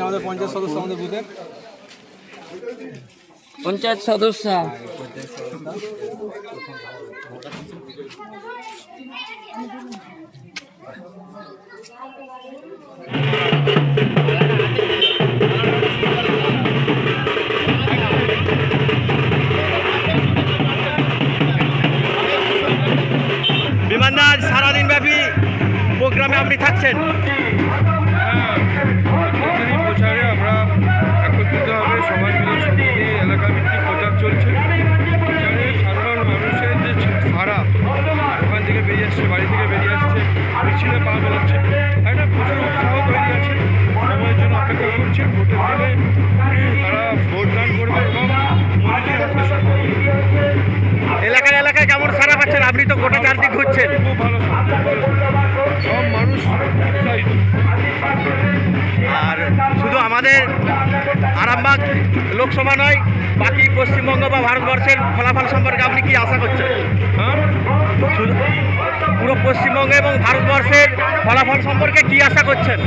আমাদের পঞ্চায়েত সদস্য আমাদের বুথের পঞ্চায়েত সদস্য। বিমান দা সারাদিন ব্যাপী প্রোগ্রামে আপনি থাকছেন। আসছে বাড়ি থেকে বেরিয়ে আসছে। মিছিলে পা বেরোচ্ছে তাই না প্রচুর উৎসাহ তৈরি আছে। সময়ের জন্য অপেক্ষা করছে। ভোটের দিনে তারা ভোট দান করবে এবং। এলাকায় এলাকায় কেমন সারা পাচ্ছেন আপনি তো গোটা চারদিক ঘুরছেন। খুব ভালো সব মানুষ উৎসাহিত। আর শুধু আমাদের আরামবাগ লোকসভা নয় বাকি পশ্চিমবঙ্গ বা ভারতবর্ষের ফলাফল সম্পর্কে আপনি কি আশা করছেন? হ্যাঁ? পশ্চিমবঙ্গ এবং ভারতবর্ষের ফলাফল সম্পর্কে কি আশা করছেন?